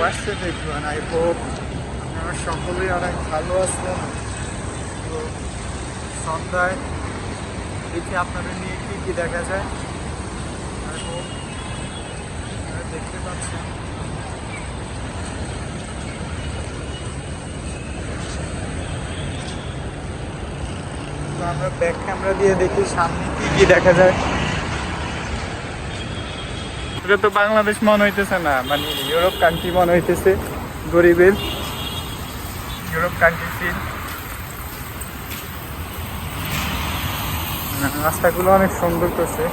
ওয়াশে দেখবেন I hope আপনারা সকলেই অনেক ভালো আছেন। তো সন্ধ্যায় দেখি আপনাদের নিয়ে কী কী দেখা যায়। আই হোপ দেখতে পাচ্ছেন। আমরা ব্যাক ক্যামেরা দিয়ে দেখি সামনে কি কি দেখা যায়। এটা তো বাংলাদেশ মনে হইতেছে না মানে ইউরোপ কান্ট্রি মনে হইতেছে, গরিবের। ইউরোপ কান্ট্রি ফিল রাস্তাগুলো অনেক সুন্দর করছে?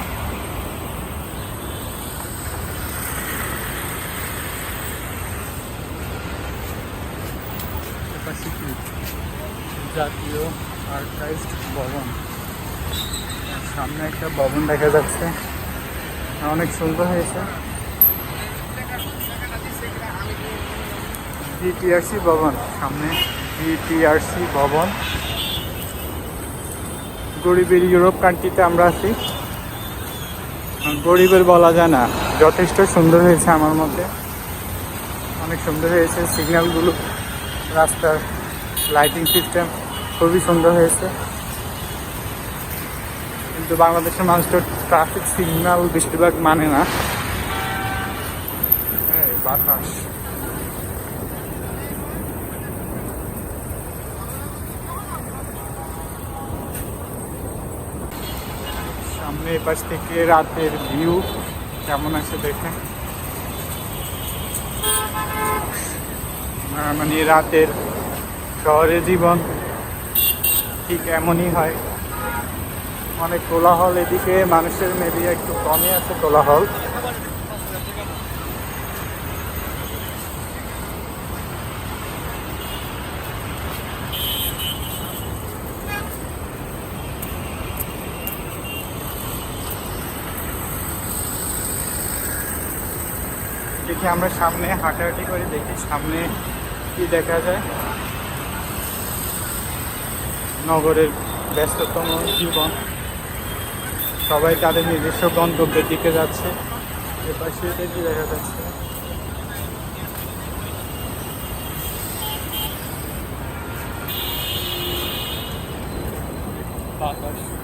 জাতীয় আর্কাইভ ভবন। সামনে একটা ভবন দেখা যাচ্ছে। অনেক সুন্দর হয়েছে। জিটিআরসি ভবন, সামনে জিটিআরসি ভবন। গরিবের ইউরোপ কান্ট্রিতে আমরা আছি। গরিবের বলা যায় না, যথেষ্ট সুন্দর হয়েছে আমার মতে। অনেক সুন্দর হয়েছে সিগন্যালগুলো রাস্তার লাইটিং সিস্টেম খুবই সুন্দর হয়েছে। কিন্তু বাংলাদেশের মানুষ তো ট্রাফিক সিগন্যাল বেশিরভাগ মানে না। বাতাস। সামনে এপাশ থেকে রাতের ভিউ কেমন আছে দেখেন মানে রাতের শহরে জীবন ঠিক এমনই হয়। অনেক কোলাহল এদিকে মানুষের মেবি একটু কমই আছে কোলাহল। দেখি আমরা সামনে হাঁটাহাঁটি করে, দেখি সামনে কি দেখা যায়। নগরের ব্যস্ততম জীবন। সবাই তাদের নিজস্ব গন্তব্যের দিকে যাচ্ছে। এপাশে দেখি দেখা যাচ্ছে। বাতাস।